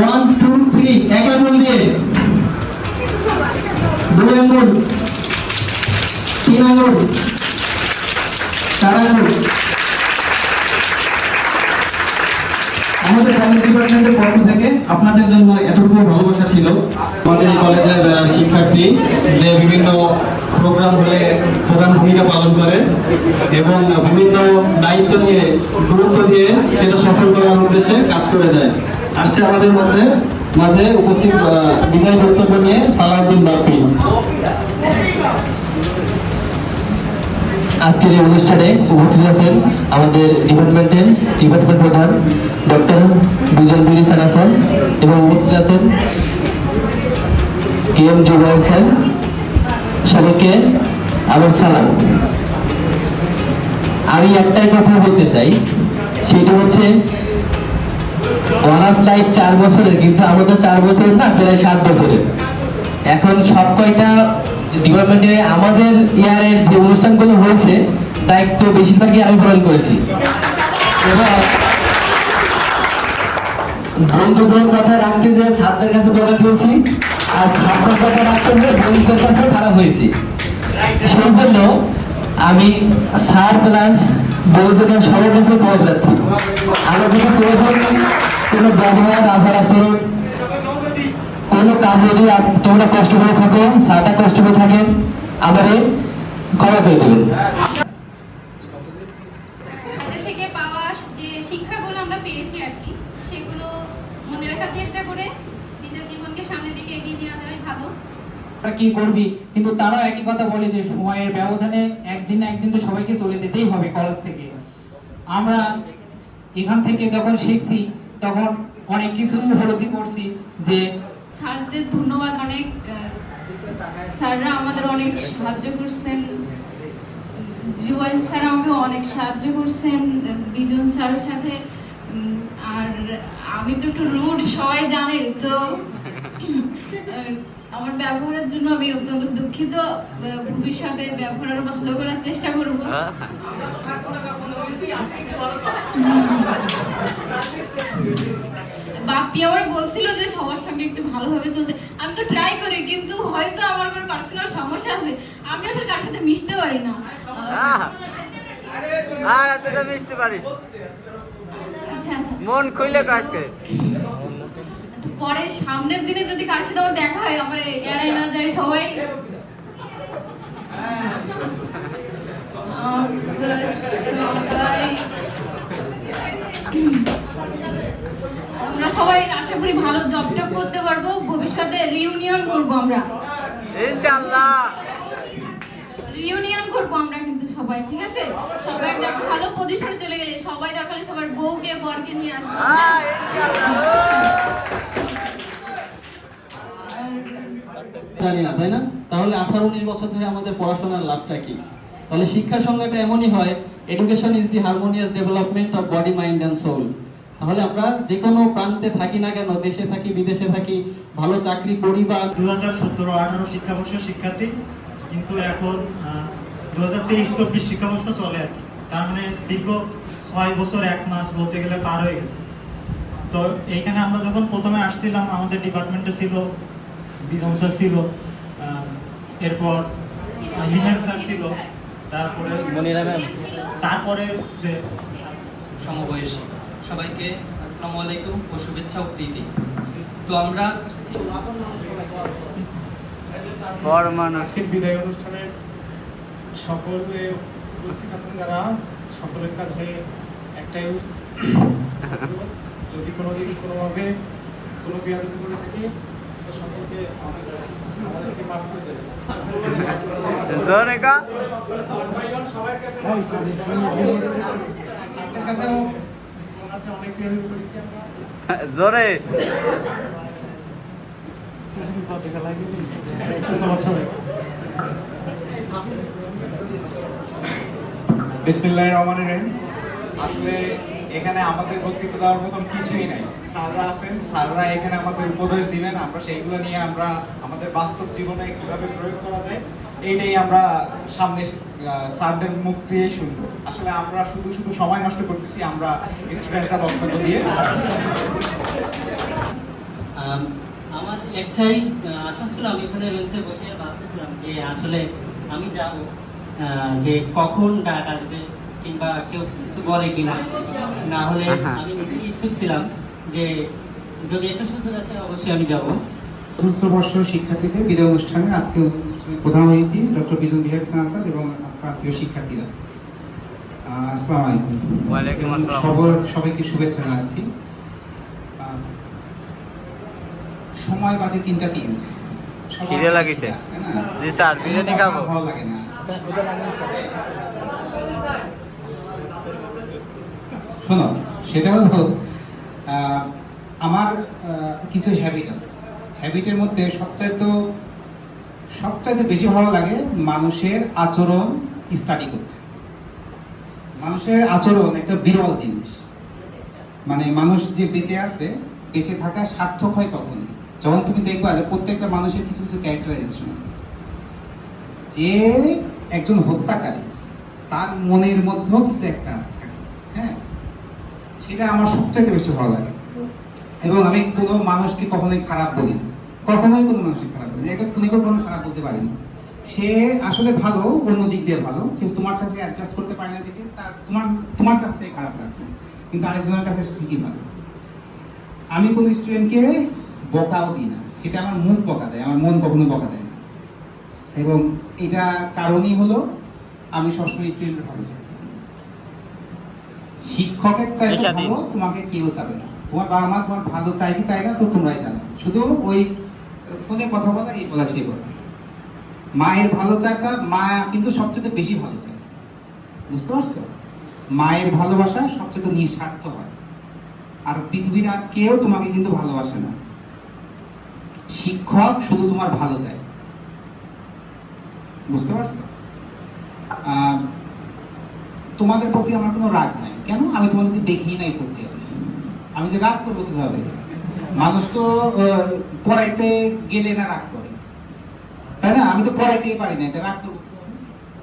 One two three এক আঙুল দিয়ে। দুই আঙুল তিন আঙুল চার আঙুল আমাদের কলেজ ডিপার্টমেন্টের পক্ষ থেকে আপনাদের জন্য এতটুকু ভালোবাসা ছিল। আমাদের এই কলেজের শিক্ষার্থী যে বিভিন্ন প্রোগ্রাম হলে, প্রধান ভূমিকা পালন করে এবং বিভিন্ন দায়িত্ব নিয়ে গুরুত্ব দিয়ে সেটা সফল করার উদ্দেশ্যে কাজ করে যায়। আসছে আমাদের মধ্যে মাঝে উপস্থিত বিদায় বক্তব্য নিয়ে সালাউদ্দিন বাপ্পি আজকের এই অনুষ্ঠানে উপস্থিত আছেন আমাদের ডিপার্টমেন্টের ডিপার্টমেন্ট প্রধান ডক্টর বিজন বিরি সানা স্যার এবং উপস্থিত আছেন কে এম জুবাইর স্যার। সবাইকে আমার সালাম। আমি একটাই কথা বলতে চাই, সেটা হচ্ছে অনার্স লাইফ চার বছরের, কিন্তু আমাদের চার বছরের না, প্রায় সাত বছরের। এখন সব কয়টা ডিপার্টমেন্টে আমাদের ইয়ারের যে অনুষ্ঠানগুলো হয়েছে, দায়িত্ব বেশিরভাগই আমি পালন করেছি। বন্ধুদের কথা রাখতে যে ছাত্রের কাছে খেয়েছি আর ছাত্রের কথা রাখতে যে বন্ধুদের কাছে খারাপ হয়েছি। সেই জন্য আমি স্যার প্লাস বন্ধুদের সবার কাছে খবর প্রার্থী আমার কোনো ব্যবহার আচার আচরণ কোনো কাজ যদি তোমরা কষ্ট করে থাকো স্যারটা কষ্ট করে থাকেন আমারে ক্ষমা করে দেবেন। হাতে থেকে পাওয়া যে শিক্ষাগুলো আমরা পেয়েছি আর কি সেগুলো মনে রাখার চেষ্টা করে নিজের জীবনকে সামনের দিকে এগিয়ে নেওয়া যায় ভালো। কি করবি? কিন্তু তারা একই কথা বলে যে সময়ের ব্যবধানে একদিন না একদিন তো সবাইকে চলে যেতেই হবে কলেজ থেকে। আমরা এখান থেকে যখন শিখছি তখন অনেক কিছু উপলব্ধি করছি যে স্যারদের ধন্যবাদ অনেক স্যাররা আমাদের অনেক সাহায্য করছেন। জুয়াল স্যার আমাকে অনেক সাহায্য করছেন, বিজন স্যারের সাথে। আর আমি তো একটু রুড, সবাই জানে, তো আমার ব্যবহারের জন্য আমি অত্যন্ত দুঃখিত ভবিষ্যতে ব্যবহার আরও ভালো করার চেষ্টা করব। বাপ্পি আমার বলছিল যে সবার সঙ্গে একটু ভালোভাবে চলতে। আমি তো ট্রাই করি কিন্তু হয়তো আমার কোনো পার্সোনাল সমস্যা আছে। আমি আসলে কার সাথে মিশতে পারি না। আর মিশতে পারিস। আচ্ছা আচ্ছা। মন খুইলে কাজকে। তো পরে সামনের দিনে যদি কার সাথে আমার দেখা হয় আমার এড়াই না যায় সবাই। আমরা সবাই আশা করি ভালো জব টব করতে পারব। ভবিষ্যতে রিউনিয়ন করব আমরা। ইনশাল্লাহ রিউনিয়ন করব আমরা কিন্তু সবাই ঠিক আছে? সবাই একটা ভালো পজিশনে চলে গেলে সবাই দরকার সবার বউকে বরকে নিয়ে আসবে। হ্যাঁ জানি না, তাই না? তাহলে আঠারো উনিশ বছর ধরে আমাদের পড়াশোনার লাভটা কি? তাহলে শিক্ষার সংজ্ঞাটা এমনই হয় education is the harmonious development of body mind and soul তাহলে আমরা যে কোনো প্রান্তে থাকি না কেন, দেশে থাকি, বিদেশে থাকি, ভালো চাকরি করি বা দু হাজার সতেরো আঠারো শিক্ষাবর্ষের শিক্ষার্থী, কিন্তু এখন দু হাজার তেইশ চব্বিশ শিক্ষাবর্ষ চলে আর কি। তার মানে দীর্ঘ ছয় বছর এক মাস বলতে গেলে পার হয়ে গেছে। তো এইখানে আমরা যখন প্রথমে আসছিলাম, আমাদের ডিপার্টমেন্টে ছিল বিজন স্যার ছিল এরপর হিমেন স্যার ছিল তারপরে মনিরা ম্যাম। তারপরে যে সমবয়সী। সবাইকে আসসালামু আলাইকুম ও শুভেচ্ছা ও প্রীতি। তো আমরা বর্মান। আজকের বিদায় অনুষ্ঠানে সকলে উপস্থিত আছেন যারা সকলের কাছে একটাই যদি কোনোদিন কোনোভাবে কোনো বিয়াদবি করে থাকি জোরে বিসমিল্লাহির রহমানির রহিম। আসলে এখানে আমাদের বক্তৃতা দেওয়ার মতন কিছুই নাই। স্যাররা আছেন। স্যাররা এখানে আমাদের উপদেশ দিবেন। আমরা সেইগুলো নিয়ে আমরা আমাদের বাস্তব জীবনে কীভাবে প্রয়োগ করা যায় এইটাই আমরা সামনে স্যারদের মুখ দিয়েই শুনব। আসলে আমরা শুধু শুধু সময় নষ্ট করতেছি আমরা স্টুডেন্টরা বক্তব্য দিয়ে। আমার একটাই আশা ছিল আমি এখানে বেঞ্চে বসে ভাবতেছিলাম যে আসলে আমি যাব যে কখন ডাক আসবে কিংবা কেউ কিছু বলে কিনা। না হলে আমি নিজেই ইচ্ছুক ছিলাম। যে যদি একটা সুযোগ আসে অবশ্যই আমি যাব। চতুর্থ বর্ষ শিক্ষার্থীদের বিদায় অনুষ্ঠানে আজকে প্রধান অতিথি ডক্টর বিজন বিহার স্যার এবং আপনার শিক্ষার্থীরা। আসসালামু আলাইকুম। সবার সবাইকে শুভেচ্ছা জানাচ্ছি। সময় বাজে তিনটা তিন। খিদে লাগিছে। জি স্যার, বিরিয়ানি খাব। ভালো লাগে না। শোনো সেটা হলো আমার কিছু হ্যাবিট আছে। হ্যাবিটের মধ্যে সবচাইতে সবচাইতে বেশি ভালো লাগে মানুষের আচরণ স্টাডি করতে। মানুষের আচরণ একটা বিরল জিনিস। মানে মানুষ যে বেঁচে আছে, বেঁচে থাকা সার্থক হয় তখনই। যখন তুমি দেখবা যে প্রত্যেকটা মানুষের কিছু কিছু ক্যারেক্টারাইজেশন আছে। যে একজন হত্যাকারী, তার মনের মধ্যেও কিছু একটা সেটা আমার সবচেয়ে বেশি ভালো লাগে। এবং আমি কোনো মানুষকে কখনোই খারাপ বলি কখনোই কোনো মানুষকে খারাপ বলি। এটা তুমি কখনো খারাপ বলতে পারিনি সে আসলে ভালো, অন্য দিক দিয়ে ভালো। সে তোমার সাথে অ্যাডজাস্ট করতে পারে না দেখে তার তোমার তোমার কাছ থেকে খারাপ লাগছে। কিন্তু আরেকজনের কাছে ঠিকই ভালো। আমি কোনো স্টুডেন্টকে বকাও দিই না। সেটা আমার মুখ বকা দেয়। আমার মন কখনো বকা দেয় না। এবং এটা কারণই হলো আমি সবসময় স্টুডেন্টের ভালো চাই শিক্ষকের চাইতে ভালো তোমাকে কেউ চাবে না। তোমার বাবা মা তোমার ভালো চাই কি চাই না তো তোমরাই জানো। শুধু ওই ফোনে কথা বলা এই বলা সেই বলা। মায়ের ভালো চায় তা মা কিন্তু সবচেয়ে বেশি ভালো চায়। বুঝতে পারছ? মায়ের ভালোবাসা সবচেয়ে নিঃস্বার্থ হয়। আর পৃথিবীর আর কেউ তোমাকে কিন্তু ভালোবাসে না। শিক্ষক শুধু তোমার ভালো চায়। বুঝতে পারছ? আহ, তোমাদের প্রতি আমার কোনো রাগ নাই। কেন? আমি তোমাদেরকে দেখি নাই করতে আমি যে রাগ করব কীভাবে? মানুষ তো পড়াইতে গেলে না রাগ করে। তাই না? আমি তো পড়াইতেই পারি না এটা রাগ করব?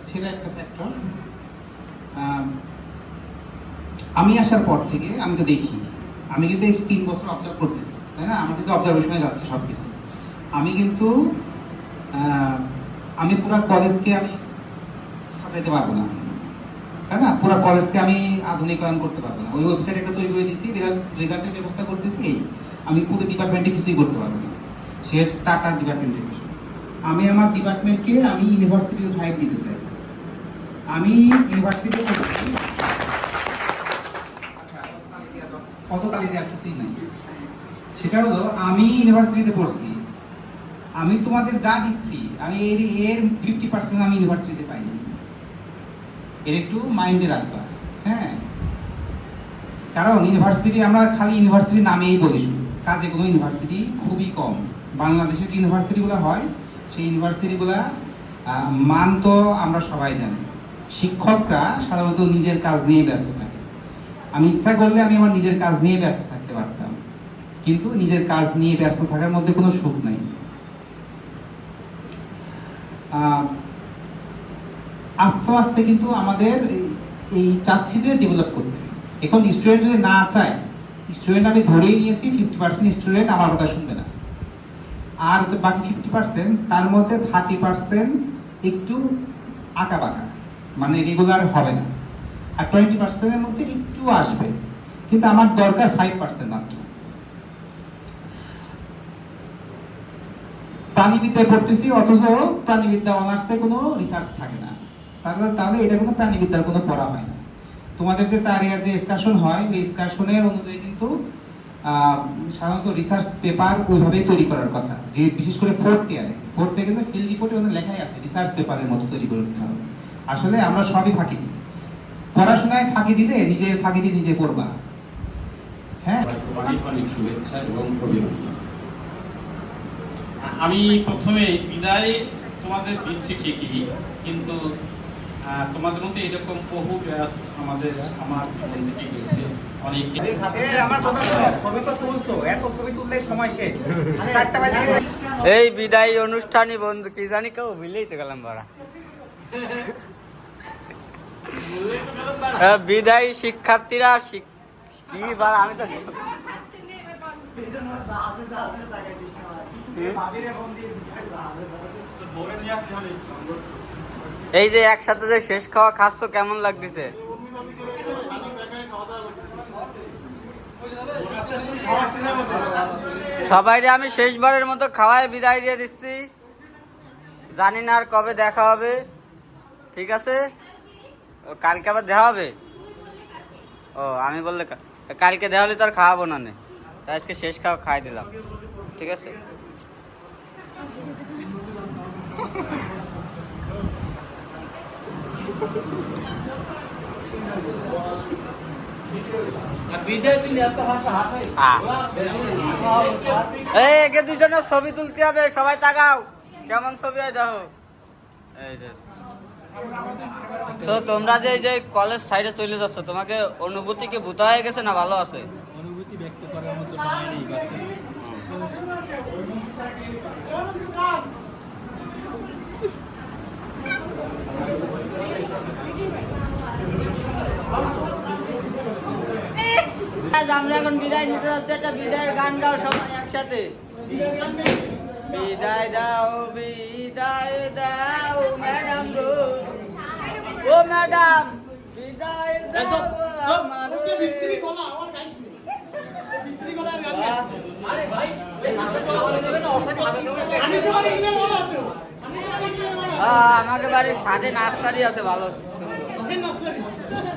সেটা একটা ফ্যাক্টর আমি আসার পর থেকে আমি তো দেখি, আমি কিন্তু এই তিন বছর অবজার্ভ করতেছি, তাই না? আমার কিন্তু অবজারভেশনে যাচ্ছে সব কিছু আমি কিন্তু আমি পুরো কলেজকে আমি সাজাইতে পারব না। তাই না, পুরো কলেজকে আমি আধুনিকায়ন করতে পারব না। ওই ওয়েবসাইট একটা তৈরি করে দিছি রেজাল্টের ব্যবস্থা করতেছি এই, আমি পুরো ডিপার্টমেন্টে কিছুই করতে পারব না। সে টাটার ডিপার্টমেন্টের বিষয়। আমি আমার ডিপার্টমেন্টকে আমি ইউনিভার্সিটির ভাইব দিতে চাই। আমি ইউনিভার্সিটি কত তালি দেওয়ার কিছুই নাই। সেটা হলো, আমি ইউনিভার্সিটিতে পড়ছি। আমি তোমাদের যা দিচ্ছি, আমি এর এর ফিফটি পার্সেন্ট আমি ইউনিভার্সিটিতে পাইনি। এর একটু মাইন্ডে রাখবা হ্যাঁ? কারণ ইউনিভার্সিটি আমরা খালি ইউনিভার্সিটি নামেই বলি শুধু। কাজে কোনো ইউনিভার্সিটি খুবই কম। বাংলাদেশের যে ইউনিভার্সিটিগুলো হয়, সেই ইউনিভার্সিটিগুলো মান তো আমরা সবাই জানি। শিক্ষকরা সাধারণত নিজের কাজ নিয়ে ব্যস্ত থাকে। আমি ইচ্ছা করলে আমি আমার নিজের কাজ নিয়ে ব্যস্ত থাকতে পারতাম। কিন্তু নিজের কাজ নিয়ে ব্যস্ত থাকার মধ্যে কোনো সুখ নাই। আস্তে আস্তে কিন্তু আমাদের এই- চাচ্ছি যে ডেভেলপ করতে। এখন স্টুডেন্ট যদি না চায় স্টুডেন্ট আমি ধরেই নিয়েছি ফিফটি পার্সেন্ট স্টুডেন্ট আমার কথা শুনবে না। আর যে বাকি ফিফটি পার্সেন্ট তার মধ্যে থার্টি পার্সেন্ট একটু আঁকা বাঁকা মানে রেগুলার হবে না। আর টোয়েন্টি পার্সেন্টের মধ্যে একটু আসবে, কিন্তু আমার দরকার ফাইভ পার্সেন্ট মাত্র। প্রাণীবিদ্যায় পড়তেছি, অথচ প্রাণীবিদ্যা অনার্সে কোনো রিসার্চ থাকে না। তাহলে তাহলে এটা কোনো প্রাণীবিদ্যার কোনো পড়া হয় না। তোমাদের যে চার ইয়ার যে এক্সকারশন হয় ওই এক্সকারশনের অনুযায়ী কিন্তু সাধারণত রিসার্চ পেপার ওইভাবেই তৈরি করার কথা। যে বিশেষ করে ফোর্থ ইয়ারে ফোর্থ ইয়ারে কিন্তু ফিল্ড রিপোর্টে ওখানে লেখাই আছে রিসার্চ পেপারের মতো তৈরি করতে হবে। আসলে আমরা সবই ফাঁকি দিই। পড়াশোনায় ফাঁকি দিলে নিজের ফাঁকি দিয়ে নিজে পড়বা। হ্যাঁ? অনেক অনেক শুভেচ্ছা এবং অভিনন্দন। আমি প্রথমে বিদায় তোমাদের দিচ্ছি ঠিকই, কিন্তু তোমাদের মতো এরকম বহু ব্যাস আমাদের আমার জীবন থেকে গেছে। অনেক আমার কথা ছবি তো তুলছো এত ছবি তুললে সময় শেষ। এই বিদায় অনুষ্ঠানই বন্ধু কি জানি কেউ ভুলেই তো গেলাম বাড়া। বিদায় শিক্ষার্থীরা শিক- কি বার আমি তো এই যে একসাথে যে শেষ খাওয়া খাচ্ছ, কেমন লাগতেছে? সবাইরে আমি শেষবারের মতো খাওয়ায় বিদায় দিয়ে দিচ্ছি। জানি না আর কবে দেখা হবে। ঠিক আছে? ও, কালকে আবার দেখা হবে? ও, আমি বললে কালকে দেখা হলে তো আর খাওয়াবো না তাই আজকে শেষ খাওয়া খাই দিলাম। ঠিক আছে? দুজনের ছবি তুলতে হবে, সবাই তাকাও। কেমন ছবি হয় দেখো। তো তোমরা যে যে কলেজ সাইডে চলে যাচ্ছ, তোমাকে অনুভূতি কি ভূতা হয়ে গেছে না ভালো আছে? অনুভূতি ব্যক্ত করার মতো আজ আমরা এখন বিদায় নিতে যাচ্ছি একটা বিদায়ের গান গাও সবাই একসাথে। বিদায় দাও বিদায় দাও ম্যাডাম গো। ও ম্যাডাম বিদায় দাও আমারে। হ্যাঁ, আমাকে বাড়ির ছাদে নার্সারি আছে ভালো।